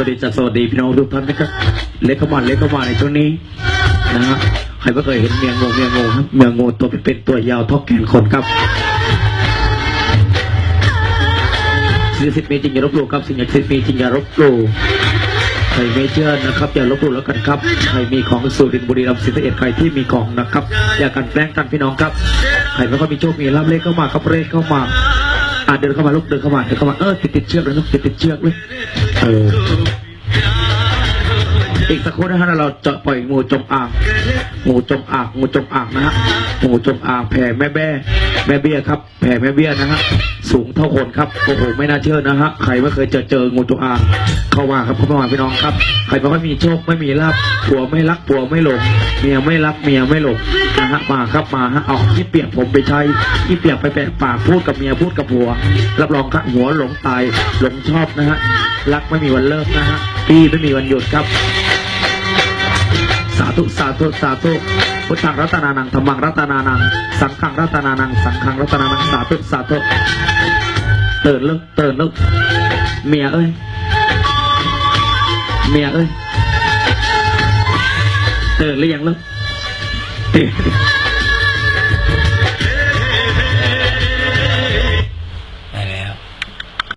วัสดีจ้ะสวัสดีพี่น้องทุกท่านนะครับเล็กเข้ามาเล็กเข้ามาในช่วงนี้นะฮะใครไม่เคยเห็นเมียงูเมียงูครับเมียงูตัวเป็นตัวยาวเท่าแขนคนครับสิ่งศักดิ์สิทธิ์มีจริงอย่าลบหลู่ครับสิ่งศักดิ์สิทธิ์มีจริงอย่าลบหลู่ใครไม่เชื่อนะครับอย่าลบหลู่แล้วกันครับใครมีของสุรินทร์บุรีรัมย์ศรีสะเกษใครที่มีของนะครับ อย่ากันแกล้งกันพี่น้องครับใครไม่ค่อยมีโชคมีลาภเลขเข้ามาครับเลขเข้ามาอะเดินเข้ามาลูกเดินเข้ามาเดินเข้ามาเออติดติดเชือกเลยลูกติดติดเชือกเลยเออ อีกสักครู่นะฮะเราจะปล่อยงูจงอางงูจงอางงูจงอางนะฮะงูจงอางแผ่แม่แบ้แม่เบี้ยครับ แผ่แม่เบี้ยนะฮะสูงเท่าคนครับโอ้โหไม่น่าเชื่อนะฮะใครไม่เคยเจอเจองูจงอางเข้ามาครับเข้ามาพี่น้องครับ ใครไม่ค่อยมีโชคไม่มีลาบผัวไม่รักผัวไม่หลงเมียไม่รักเมียไม่หลงนะฮะมาครับมาฮะเอาที่เปียกผมไปใช้ที่เปียกไปแปะปากพูดกับเมียพูดกับผัวรับรองครับหัวหลงตายหลงชอบนะฮะรักไม่มีวันเลิกนะฮะปีไม่มีวันหยุดครับ สาธุสาธุสาธุพุทธังรัตนานังธรรมังรัตนานัง สังฆังรัตนานัง สังฆังรัตนานังสาธุสาธุเตือนลึกเตือนลึกเมียเอ้ยเมียเอ้ยตื่นหรือยังลึกตื่น